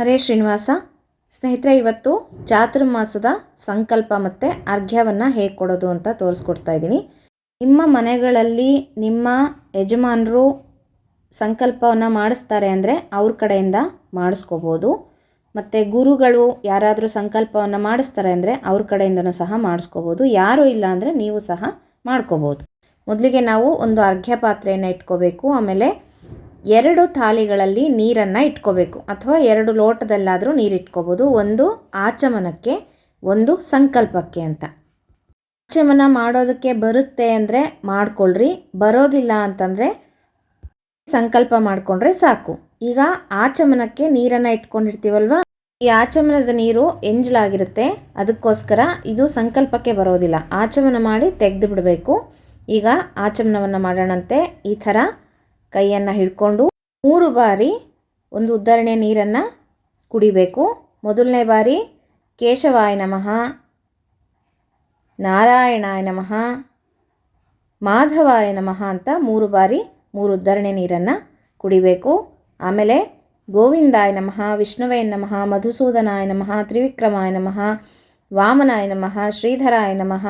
ಹರೇ ಶ್ರೀನಿವಾಸ. ಸ್ನೇಹಿತರೆ, ಇವತ್ತು ಚಾತುರ್ಮಾಸದ ಸಂಕಲ್ಪ ಮತ್ತು ಅರ್ಘ್ಯವನ್ನು ಹೇಗೆ ಕೊಡೋದು ಅಂತ ತೋರಿಸ್ಕೊಡ್ತಾ ಇದ್ದೀನಿ. ನಿಮ್ಮ ಮನೆಗಳಲ್ಲಿ ನಿಮ್ಮ ಯಜಮಾನರು ಸಂಕಲ್ಪವನ್ನು ಮಾಡಿಸ್ತಾರೆ ಅಂದರೆ ಅವ್ರ ಕಡೆಯಿಂದ ಮಾಡಿಸ್ಕೋಬೋದು. ಮತ್ತು ಗುರುಗಳು ಯಾರಾದರೂ ಸಂಕಲ್ಪವನ್ನು ಮಾಡಿಸ್ತಾರೆ ಅಂದರೆ ಅವ್ರ ಕಡೆಯಿಂದನೂ ಸಹ ಮಾಡಿಸ್ಕೋಬೋದು. ಯಾರೂ ಇಲ್ಲ ಅಂದರೆ ನೀವು ಸಹ ಮಾಡ್ಕೋಬೋದು. ಮೊದಲಿಗೆ ನಾವು ಒಂದು ಅರ್ಘ್ಯ ಪಾತ್ರೆಯನ್ನು ಇಟ್ಕೋಬೇಕು. ಆಮೇಲೆ ಎರಡು ಥಾಲಿಗಳಲ್ಲಿ ನೀರನ್ನು ಇಟ್ಕೋಬೇಕು. ಅಥವಾ ಎರಡು ಲೋಟದಲ್ಲಾದರೂ ನೀರು ಇಟ್ಕೋಬೋದು. ಒಂದು ಆಚಮನಕ್ಕೆ, ಒಂದು ಸಂಕಲ್ಪಕ್ಕೆ ಅಂತ. ಆಚಮನ ಮಾಡೋದಕ್ಕೆ ಬರುತ್ತೆ ಅಂದರೆ ಮಾಡ್ಕೊಳ್ರಿ. ಬರೋದಿಲ್ಲ ಅಂತಂದರೆ ಸಂಕಲ್ಪ ಮಾಡಿಕೊಂಡ್ರೆ ಸಾಕು. ಈಗ ಆಚಮನಕ್ಕೆ ನೀರನ್ನು ಇಟ್ಕೊಂಡಿರ್ತೀವಲ್ವ? ಈ ಆಚಮನದ ನೀರು ಎಂಜಲಾಗಿರುತ್ತೆ. ಅದಕ್ಕೋಸ್ಕರ ಇದು ಸಂಕಲ್ಪಕ್ಕೆ ಬರೋದಿಲ್ಲ. ಆಚಮನ ಮಾಡಿ ತೆಗೆದು ಬಿಡಬೇಕು. ಈಗ ಆಚಮನವನ್ನು ಮಾಡೋಣಂತೆ. ಈ ಥರ ಕೈಯನ್ನು ಹಿಡ್ಕೊಂಡು ಮೂರು ಬಾರಿ ಒಂದು ಉದ್ಧರಣೆ ನೀರನ್ನು ಕುಡಿಬೇಕು. ಮೊದಲನೇ ಬಾರಿ ಕೇಶವಾಯ ನಮಃ, ನಾರಾಯಣಾಯ ನಮಃ, ಮಾಧವಾಯ ನಮಃ ಅಂತ ಮೂರು ಬಾರಿ ಮೂರು ಉದ್ಧರಣೆ ನೀರನ್ನು ಕುಡಿಬೇಕು. ಆಮೇಲೆ ಗೋವಿಂದಾಯ ನಮಃ ವಿಷ್ಣುವೇ ನಮಃ, ಮಧುಸೂದನಾಯ ನಮಃ, ತ್ರಿವಿಕ್ರಮಾಯ ನಮಃ, ವಾಮನಾಯ ನಮಃ, ಶ್ರೀಧರಾಯ ನಮಃ,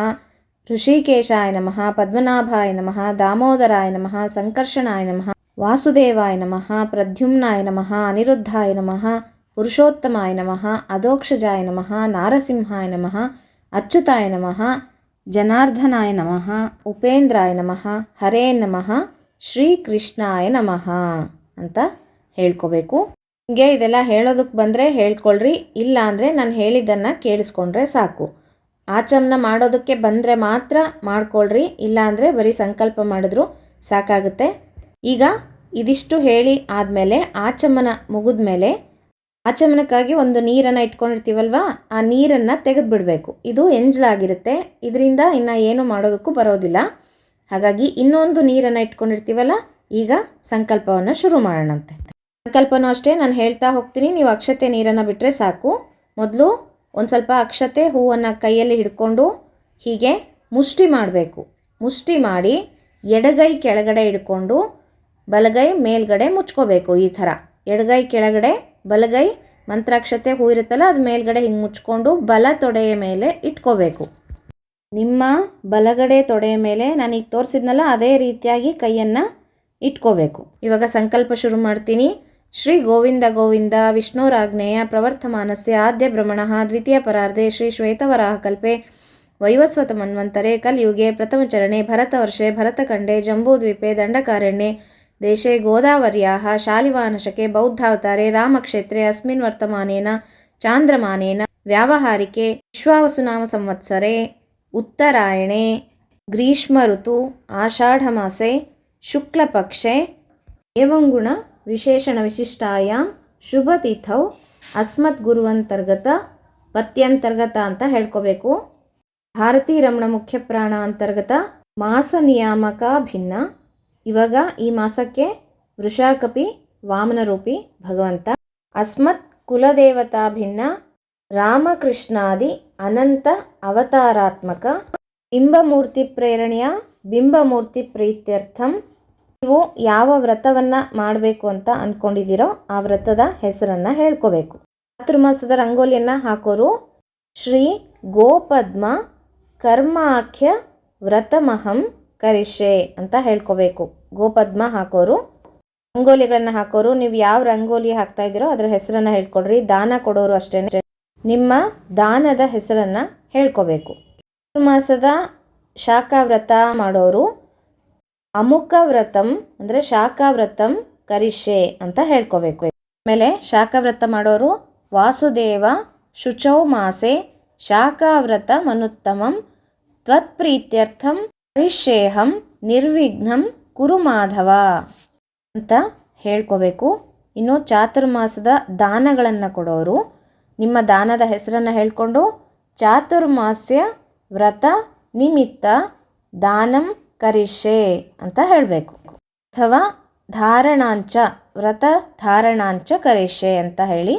ಋಷಿಕೇಶಾಯ ನಮಃ, ಪದ್ಮನಾಭಾಯ ನಮಃ, ದಾಮೋದರಾಯ ನಮಃ, ಸಂಕರ್ಷಣಾಯ ನಮಃ. ವಾಸುದೇವಾಯ ನಮಃ, ಪ್ರದ್ಯುಮ್ನಾಯ ನಮಃ, ಅನಿರುದ್ಧಾಯ ನಮಃ, ಪುರುಷೋತ್ತಮಾಯ ನಮಃ ಅಧೋಕ್ಷಜಾಯ ನಮಃ, ನಾರಸಿಂಹಾಯ ನಮಃ, ಅಚ್ಯುತಾಯ ನಮಃ, ಜನಾರ್ದನಾಯ ನಮಃ, ಉಪೇಂದ್ರಾಯ ನಮಃ, ಹರೇ ನಮಃ, ಶ್ರೀಕೃಷ್ಣಾಯ ನಮಃ ಅಂತ ಹೇಳ್ಕೋಬೇಕು. ನಿಮಗೆ ಇದೆಲ್ಲ ಹೇಳೋದಕ್ಕೆ ಬಂದರೆ ಹೇಳ್ಕೊಳ್ರಿ, ಇಲ್ಲ ಅಂದರೆ ನಾನು ಹೇಳಿದ್ದನ್ನು ಕೇಳಿಸ್ಕೊಂಡ್ರೆ ಸಾಕು. ಆಚಮನ ಮಾಡೋದಕ್ಕೆ ಬಂದರೆ ಮಾತ್ರ ಮಾಡ್ಕೊಳ್ರಿ, ಇಲ್ಲ ಅಂದರೆ ಬರೀ ಸಂಕಲ್ಪ ಮಾಡಿದ್ರು ಸಾಕಾಗುತ್ತೆ. ಈಗ ಇದಿಷ್ಟು ಹೇಳಿ ಆದಮೇಲೆ ಆಚಮನ ಮುಗಿದ ಮೇಲೆ ಆಚಮನಕ್ಕಾಗಿ ಒಂದು ನೀರನ್ನು ಇಟ್ಕೊಂಡಿರ್ತೀವಲ್ವ? ಆ ನೀರನ್ನು ತೆಗೆದುಬಿಡಬೇಕು. ಇದು ಎಂಜಲಾಗಿರುತ್ತೆ. ಇದರಿಂದ ಇನ್ನು ಏನು ಮಾಡೋದಕ್ಕೂ ಬರೋದಿಲ್ಲ. ಹಾಗಾಗಿ ಇನ್ನೊಂದು ನೀರನ್ನು ಇಟ್ಕೊಂಡಿರ್ತೀವಲ್ಲ, ಈಗ ಸಂಕಲ್ಪವನ್ನು ಶುರು ಮಾಡೋಣಂತೆ. ಸಂಕಲ್ಪನೂ ಅಷ್ಟೇ, ನಾನು ಹೇಳ್ತಾ ಹೋಗ್ತೀನಿ. ನೀವು ಅಕ್ಷತೆ ನೀರನ್ನು ಬಿಟ್ಟರೆ ಸಾಕು. ಮೊದಲು ಒಂದು ಸ್ವಲ್ಪ ಅಕ್ಷತೆ ಹೂವನ್ನು ಕೈಯಲ್ಲಿ ಹಿಡ್ಕೊಂಡು ಹೀಗೆ ಮುಷ್ಟಿ ಮಾಡಬೇಕು. ಮುಷ್ಟಿ ಮಾಡಿ ಎಡಗೈ ಕೆಳಗಡೆ ಹಿಡ್ಕೊಂಡು ಬಲಗೈ ಮೇಲ್ಗಡೆ ಮುಚ್ಕೋಬೇಕು ಈ ಥರ. ಎಡಗೈ ಕೆಳಗಡೆ ಬಲಗೈ ಮಂತ್ರಾಕ್ಷತೆ ಹೂ ಇರುತ್ತಲ್ಲ, ಅದು ಮೇಲ್ಗಡೆ ಹಿಂಗೆ ಮುಚ್ಕೊಂಡು ಬಲ ತೊಡೆಯ ಮೇಲೆ ಇಟ್ಕೋಬೇಕು. ನಿಮ್ಮ ಬಲಗಡೆ ತೊಡೆಯ ಮೇಲೆ ನಾನು ಈಗ ತೋರಿಸಿದ್ನಲ್ಲ, ಅದೇ ರೀತಿಯಾಗಿ ಕೈಯನ್ನು ಇಟ್ಕೋಬೇಕು. ಇವಾಗ ಸಂಕಲ್ಪ ಶುರು ಮಾಡ್ತೀನಿ. ಶ್ರೀ ಗೋವಿಂದ ಗೋವಿಂದ ವಿಷ್ಣುರಾಜ್ಞೇಯ ಪ್ರವರ್ತಮಾನಸ್ಯ ಆದ್ಯ ಭ್ರಮಣ ದ್ವಿತೀಯ ಪರಾರ್ಧೆ ಶ್ರೀ ಶ್ವೇತವರಾಹ ಕಲ್ಪೆ ವೈವಸ್ವತ ಮನ್ವಂತರೆ ಪ್ರಥಮ ಪ್ರಥಮಚರಣೆ ಭರತವರ್ಷೆ ಭರತಖಂಡೆ ಜಂಬೂದ್ವೀಪೆ ದಂಡಕಾರಣ್ಯೆ ಬೌದ್ಧಾವತಾರೆ, ರಾಮಕ್ಷೇತ್ರೆ, ಅಸ್ಮಿನ್ ವರ್ತಮಾನೇನ, ಚಾಂದ್ರಮಾನೇನ, ವ್ಯಾವಹಾರಿಕೆ ವಿಶ್ವಾವಸುನಾಮ ಸಂವತ್ಸರೆ ಉತ್ತರಾಯಣೆ ಗ್ರೀಷ್ಮ ಋತು ಆಷಾಢಮಾಸೆ, ಶುಕ್ಲಪಕ್ಷೆ, ಏವಂಗುಣ ವಿಶೇಷಣ ವಿಶಿಷ್ಟಾಯಾಂ, ಶುಭತಿಥೌ ಅಸ್ಮತ್ ಗುರುವಂತರ್ಗತ ಪತ್ಯಂತರ್ಗತ ಅಂತ ಹೇಳ್ಕೋಬೇಕು. ಭಾರತೀ ರಮಣ ಮುಖ್ಯ ಪ್ರಾಣ ಅಂತರ್ಗತ, ಮಾಸ ನಿಯಾಮಕ ಇವಾಗ ಈ ಮಾಸಕ್ಕೆ ವೃಷಾಕಪಿ ವಾಮನರೂಪಿ ಭಗವಂತ. ಅಸ್ಮತ್ ಕುಲದೇವತಾ ಭಿನ್ನ ರಾಮಕೃಷ್ಣಾದಿ ಅನಂತ ಅವತಾರಾತ್ಮಕ ಬಿಂಬಮೂರ್ತಿ ಪ್ರೇರಣೆಯ ಬಿಂಬಮೂರ್ತಿ ಪ್ರೀತ್ಯರ್ಥಂ. ನೀವು ಯಾವ ವ್ರತವನ್ನು ಮಾಡಬೇಕು ಅಂತ ಅಂದ್ಕೊಂಡಿದ್ದೀರೋ ಆ ವ್ರತದ ಹೆಸರನ್ನು ಹೇಳ್ಕೋಬೇಕು. ಚಾತುರ್ಮಾಸದ ರಂಗೋಲಿಯನ್ನು ಹಾಕೋರು ಶ್ರೀ ಗೋಪದ್ಮ ಕರ್ಮಾಖ್ಯ ವ್ರತಮಹಂ ಕರಿಷೆ ಅಂತ ಹೇಳ್ಕೋಬೇಕು. ಗೋಪದ್ಮ ಹಾಕೋರು. ರಂಗೋಲಿಗಳನ್ನು ಹಾಕೋರು. ನೀವು ಯಾವ ರಂಗೋಲಿ ಹಾಕ್ತಾ ಇದ್ದೀರೋ ಅದರ ಹೆಸರನ್ನು ಹೇಳ್ಕೊಡ್ರಿ. ದಾನ ಕೊಡೋರು ಅಷ್ಟೇ ನಿಮ್ಮ ದಾನದ ಹೆಸರನ್ನು ಹೇಳ್ಕೋಬೇಕು. ಚಾತುರ್ಮಾಸದ ಶಾಖಾವ್ರತ ಮಾಡೋರು. ಅಮುಖ ವ್ರತಂ ಅಂದರೆ ಶಾಖಾವ್ರತಂ ಕರಿಷೆ ಅಂತ ಹೇಳ್ಕೋಬೇಕು. ಆಮೇಲೆ ಶಾಖವ್ರತ ಮಾಡೋರು. ವಾಸುದೇವ ಶುಚೌ ಮಾಸೆ. ಶಾಖಾವ್ರತ ಮನುತ್ತಮಂ ತ್ವತ್ಪ್ರೀತ್ಯರ್ಥಂ ಕರಿಷೇಹಂ ನಿರ್ವಿಘ್ನಂ ಕುರು ಮಾಧವ ಅಂತ ಹೇಳ್ಕೋಬೇಕು. ಇನ್ನು ಚಾತುರ್ಮಾಸದ ದಾನಗಳನ್ನು ಕೊಡೋರು. ನಿಮ್ಮ ದಾನದ ಹೆಸರನ್ನು ಹೇಳ್ಕೊಂಡು ಚಾತುರ್ಮಾಸ್ಯ ವ್ರತ ನಿಮಿತ್ತ ದಾನಂ ಕರಿಷೆ ಅಂತ ಹೇಳಬೇಕು. ಅಥವಾ ಧಾರಣಾಂಚ, ವ್ರತ ಧಾರಣಾಂಚ ಕರಿಷೆ ಅಂತ ಹೇಳಿ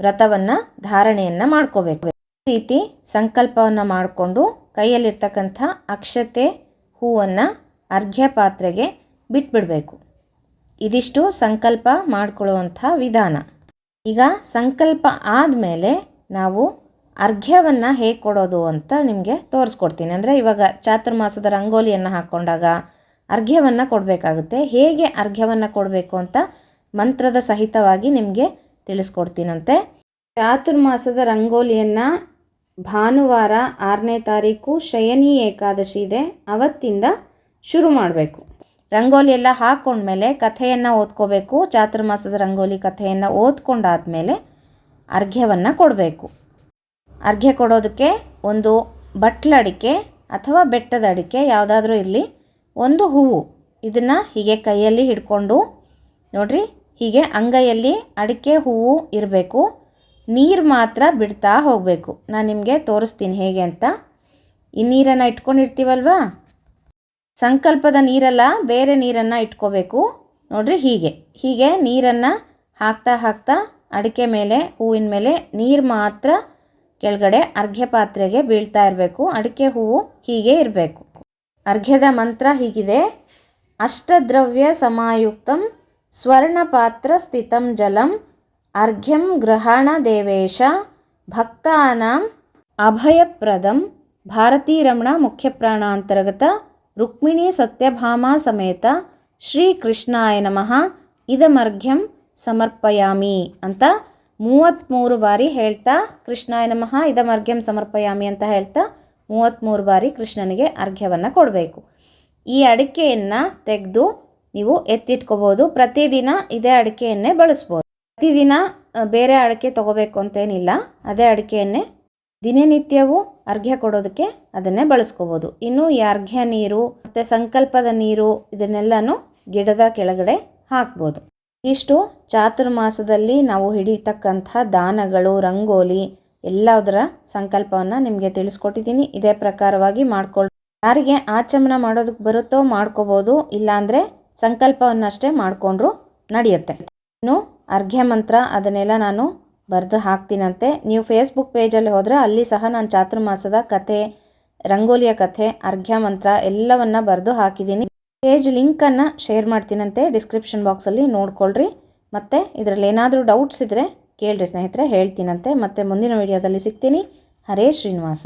ವ್ರತವನ್ನು ಧಾರಣೆಯನ್ನು ಮಾಡ್ಕೋಬೇಕು. ಈ ರೀತಿ ಸಂಕಲ್ಪವನ್ನು ಮಾಡಿಕೊಂಡು ಕೈಯಲ್ಲಿರ್ತಕ್ಕಂಥ ಅಕ್ಷತೆ ಹೂವನ್ನು ಅರ್ಘ್ಯ ಪಾತ್ರೆಗೆ ಬಿಟ್ಬಿಡಬೇಕು. ಇದಿಷ್ಟು ಸಂಕಲ್ಪ ಮಾಡಿಕೊಳ್ಳುವಂಥ ವಿಧಾನ. ಈಗ ಸಂಕಲ್ಪ ಆದಮೇಲೆ ನಾವು ಅರ್ಘ್ಯವನ್ನು ಹೇಗೆ ಕೊಡೋದು ಅಂತ ನಿಮಗೆ ತೋರಿಸ್ಕೊಡ್ತೀನಿ. ಅಂದರೆ ಇವಾಗ ಚಾತುರ್ಮಾಸದ ರಂಗೋಲಿಯನ್ನು ಹಾಕ್ಕೊಂಡಾಗ ಅರ್ಘ್ಯವನ್ನು ಕೊಡಬೇಕಾಗುತ್ತೆ. ಹೇಗೆ ಅರ್ಘ್ಯವನ್ನು ಕೊಡಬೇಕು ಅಂತ ಮಂತ್ರದ ಸಹಿತವಾಗಿ ನಿಮಗೆ ತಿಳಿಸ್ಕೊಡ್ತೀನಂತೆ. ಚಾತುರ್ಮಾಸದ ರಂಗೋಲಿಯನ್ನು ಭಾನುವಾರ ಆರನೇ ತಾರೀಕು ಶಯನಿ ಏಕಾದಶಿ ಇದೆ. ಅವತ್ತಿಂದ ಶುರು ಮಾಡಬೇಕು. ರಂಗೋಲಿ ಎಲ್ಲ ಹಾಕ್ಕೊಂಡ್ಮೇಲೆ ಕಥೆಯನ್ನು ಓದ್ಕೋಬೇಕು. ಚಾತುರ್ಮಾಸದ ರಂಗೋಲಿ ಕಥೆಯನ್ನು ಓದ್ಕೊಂಡಾದ್ಮೇಲೆ ಅರ್ಘ್ಯವನ್ನು ಕೊಡಬೇಕು. ಅರ್ಘ್ಯ ಕೊಡೋದಕ್ಕೆ ಒಂದು ಬಟ್ಲಡಿಕೆ ಅಥವಾ ಬೆಟ್ಟದ ಅಡಿಕೆ ಯಾವುದಾದ್ರೂ ಇರಲಿ, ಒಂದು ಹೂವು. ಇದನ್ನು ಹೀಗೆ ಕೈಯಲ್ಲಿ ಹಿಡ್ಕೊಂಡು ನೋಡಿರಿ, ಹೀಗೆ ಅಂಗೈಯಲ್ಲಿ ಅಡಿಕೆ, ಹೂವು ಇರಬೇಕು. ನೀರು ಮಾತ್ರ ಬಿಡ್ತಾ ಹೋಗಬೇಕು. ನಾನು ನಿಮಗೆ ತೋರಿಸ್ತೀನಿ ಹೇಗೆ ಅಂತ. ಈ ನೀರನ್ನು ಇಟ್ಕೊಂಡಿರ್ತೀವಲ್ವಾ? ಸಂಕಲ್ಪದ ನೀರಲ್ಲ, ಬೇರೆ ನೀರನ್ನು ಇಟ್ಕೋಬೇಕು. ನೋಡ್ರಿ ಹೀಗೆ. ಹೀಗೆ ನೀರನ್ನು ಹಾಕ್ತಾ ಹಾಕ್ತಾ ಅಡಿಕೆ ಮೇಲೆ, ಹೂವಿನ ಮೇಲೆ ನೀರು ಮಾತ್ರ ಕೆಳಗಡೆ ಅರ್ಘ್ಯ ಪಾತ್ರೆಗೆ ಬೀಳ್ತಾ ಇರಬೇಕು. ಅಡಿಕೆ ಹೂವು ಹೀಗೆ ಇರಬೇಕು. ಅರ್ಘ್ಯದ ಮಂತ್ರ ಹೀಗಿದೆ. ಅಷ್ಟದ್ರವ್ಯ ಸಮಾಯುಕ್ತಂ ಸ್ವರ್ಣಪಾತ್ರ ಸ್ಥಿತಂ ಜಲಂ ಅರ್ಘ್ಯಂ ಗ್ರಹಣ ದೇವೇಶ ಭಕ್ತಾನಾಂ ಅಭಯಪ್ರದಂ ಭಾರತೀ ರಮಣ ಮುಖ್ಯಪ್ರಾಣ ಅಂತರ್ಗತ ರುಕ್ಮಿಣಿ ಸತ್ಯಭಾಮ ಸಮೇತ ಶ್ರೀಕೃಷ್ಣಾಯ ನಮಃ ಇದಮರ್ಘ್ಯಂ ಸಮರ್ಪಯಾಮಿ ಅಂತ ಮೂವತ್ತ್ಮೂರು ಬಾರಿ ಹೇಳ್ತಾ ಕೃಷ್ಣಾಯ ನಮಃ ಇದಮರ್ಘ್ಯಂ ಸಮರ್ಪಯಾಮಿ ಅಂತ ಹೇಳ್ತಾ ಮೂವತ್ತ್ಮೂರು ಬಾರಿ ಕೃಷ್ಣನಿಗೆ ಅರ್ಘ್ಯವನ್ನು ಕೊಡಬೇಕು. ಈ ಅಡಿಕೆಯನ್ನು ತೆಗೆದು ನೀವು ಎತ್ತಿಟ್ಕೋಬೋದು. ಪ್ರತಿದಿನ ಇದೇ ಅಡಿಕೆಯನ್ನೇ ಬಳಸ್ಬೋದು. ಪ್ರತಿದಿನ ಬೇರೆ ಅಡಿಕೆ ತೊಗೋಬೇಕು ಅಂತೇನಿಲ್ಲ. ಅದೇ ಅಡಿಕೆಯನ್ನೇ ದಿನನಿತ್ಯವೂ ಅರ್ಘ್ಯ ಕೊಡೋದಕ್ಕೆ ಅದನ್ನೇ ಬಳಸ್ಕೋಬೋದು. ಇನ್ನು ಈ ಅರ್ಘ್ಯ ನೀರು, ಮತ್ತು ಸಂಕಲ್ಪದ ನೀರು ಇದನ್ನೆಲ್ಲನೂ ಗಿಡದ ಕೆಳಗಡೆ ಹಾಕ್ಬೋದು. ಇಷ್ಟು ಚಾತುರ್ಮಾಸದಲ್ಲಿ ನಾವು ಹಿಡಿತಕ್ಕಂಥ ದಾನಗಳು, ರಂಗೋಲಿ ಎಲ್ಲದರ ಸಂಕಲ್ಪವನ್ನು ನಿಮಗೆ ತಿಳಿಸ್ಕೊಟ್ಟಿದ್ದೀನಿ. ಇದೇ ಪ್ರಕಾರವಾಗಿ ಮಾಡ್ಕೊಳ್ಳಿ ಯಾರಿಗೆ ಆಚಮನ ಮಾಡೋದಕ್ಕೆ ಬರುತ್ತೋ ಮಾಡ್ಕೋಬೋದು, ಇಲ್ಲಾಂದರೆ ಸಂಕಲ್ಪವನ್ನಷ್ಟೇ ಮಾಡಿಕೊಂಡ್ರು ನಡೆಯುತ್ತೆ. ಇನ್ನು ಅರ್ಘ್ಯ ಮಂತ್ರ, ಅದನ್ನೆಲ್ಲ ನಾನು ಬರೆದು ಹಾಕ್ತೀನಂತೆ. ನೀವು ಫೇಸ್ಬುಕ್ ಪೇಜಲ್ಲಿ ಹೋದರೆ ಅಲ್ಲಿ ಸಹ ನಾನು ಚಾತುರ್ಮಾಸದ ಕಥೆ, ರಂಗೋಲಿಯ ಕಥೆ, ಅರ್ಘ್ಯ ಮಂತ್ರ ಎಲ್ಲವನ್ನು ಬರೆದು ಹಾಕಿದ್ದೀನಿ ಪೇಜ್ ಲಿಂಕನ್ನು ಶೇರ್ ಮಾಡ್ತೀನಂತೆ ಡಿಸ್ಕ್ರಿಪ್ಷನ್ ಬಾಕ್ಸಲ್ಲಿ ನೋಡ್ಕೊಳ್ರಿ. ಮತ್ತು ಇದರಲ್ಲಿ ಏನಾದರೂ ಡೌಟ್ಸ್ ಇದ್ದರೆ ಕೇಳ್ರಿ ಸ್ನೇಹಿತರೆ, ಹೇಳ್ತೀನಂತೆ. ಮತ್ತು ಮುಂದಿನ ವಿಡಿಯೋದಲ್ಲಿ ಸಿಗ್ತೀನಿ. ಹರೇ ಶ್ರೀನಿವಾಸ.